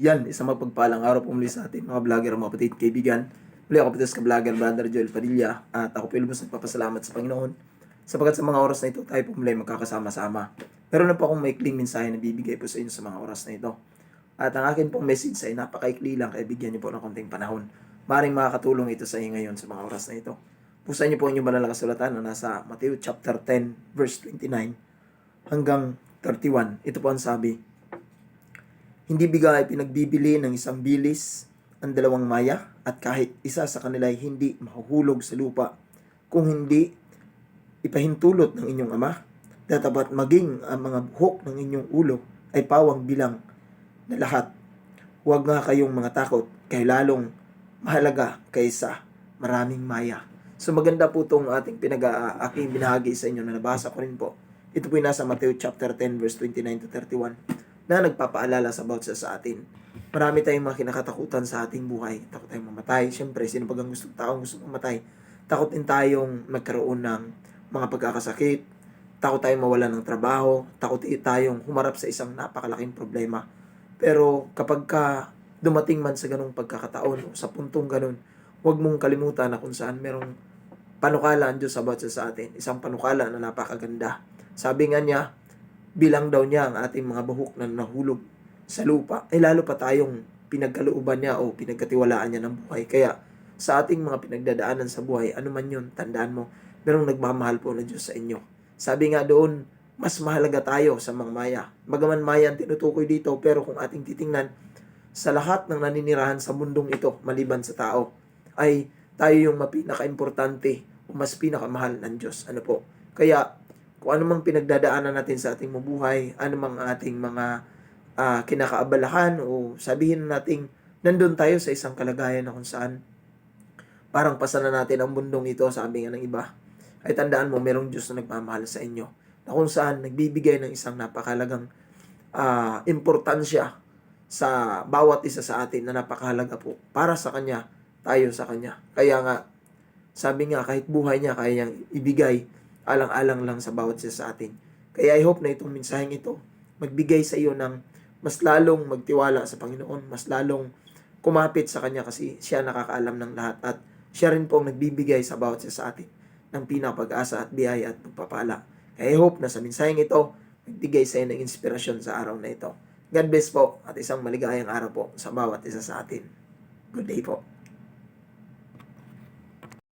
Yan, isang mapagpalang araw po muli sa atin, mga vlogger, mga kapatid, kaibigan. Muli ako pitas ka vlogger, brother Joel Padilla. At ako po ilubos nagpapasalamat sa Panginoon. Sapagat sa mga oras na ito, tayo po muli magkakasama-sama. Meron na po akong maikling mensahe na bibigay po sa inyo sa mga oras na ito. At ang akin pong message ay napakaikli lang, kaya bigyan niyo po ng konting panahon. Maring makakatulong ito sa inyo ngayon sa mga oras na ito. Pusan niyo po inyong banal na kasulatan na nasa Matthew chapter 10, verse 29 hanggang 31. Ito po ang sabi, hindi bigay pinagbibili ng isang bilis ang dalawang maya at kahit isa sa kanila ay hindi mahuhulog sa lupa kung hindi ipahintulot ng inyong ama datapat maging ang mga buhok ng inyong ulo ay pawang bilang na lahat. Huwag nga kayong mga takot kay lalong mahalaga kaysa maraming maya. So maganda po itong ating pinag-aaking binahagi sa inyo na nabasa ko rin po. Ito po yung nasa Matthew chapter 10 verse 29 to 31 na nagpapaalala sa about sa, sa atin. Marami tayong mga kinakatakutan sa ating buhay. Takot tayong mamatay. Siyempre, sino pag ang gusto taong gusto mamatay? Takot din tayong magkaroon ng mga pagkakasakit. Takot tayong mawala ng trabaho. Takot tayong humarap sa isang napakalaking problema. Pero kapag ka dumating man sa ganong pagkakataon sa puntong ganon, huwag mong kalimutan na kung saan merong panukala ang Diyos about sa atin. Isang panukala na napakaganda. Sabi nga niya, bilang daw niya ang ating mga buhok na nahulog sa lupa, ay lalo pa tayong pinagkalooban niya o pinagkatiwalaan niya ng buhay. Kaya sa ating mga pinagdadaanan sa buhay, ano man yun, tandaan mo, merong nagmamahal po na Diyos sa inyo. Sabi nga doon, mas mahalaga tayo sa mga maya. Magaman maya ang tinutukoy dito, pero kung ating titingnan, sa lahat ng naninirahan sa mundong ito, maliban sa tao, ay tayo yung mapinaka-importante o mas pinakamahal ng Diyos. Ano po? Kaya, kung ano mang pinagdadaanan natin sa ating mabuhay, ano mang ating mga ah, kinakaabalahan o sabihin nating nandun tayo sa isang kalagayan na kung saan parang pasana natin ang bundong ito, sabi nga ng iba, ay tandaan mo, merong Diyos na nagmamahal sa inyo. Na kung saan nagbibigay ng isang napakalagang ah, importansya sa bawat isa sa atin na napakahalaga po para sa Kanya, tayo sa Kanya. Kaya nga, sabi nga, kahit buhay niya, kaya niyang ibigay alang-alang lang sa bawat isa sa atin. Kaya I hope na itong mensaheng ito magbigay sa iyo ng mas lalong magtiwala sa Panginoon, mas lalong kumapit sa Kanya kasi siya nakakaalam ng lahat at siya rin po ang nagbibigay sa bawat isa sa atin ng pinapag-asa at biyaya at pagpapala. Kaya I hope na sa mensaheng ito, magbigay sa iyo ng inspirasyon sa araw na ito. God bless po at isang maligayang araw po sa bawat isa sa atin. Good day po.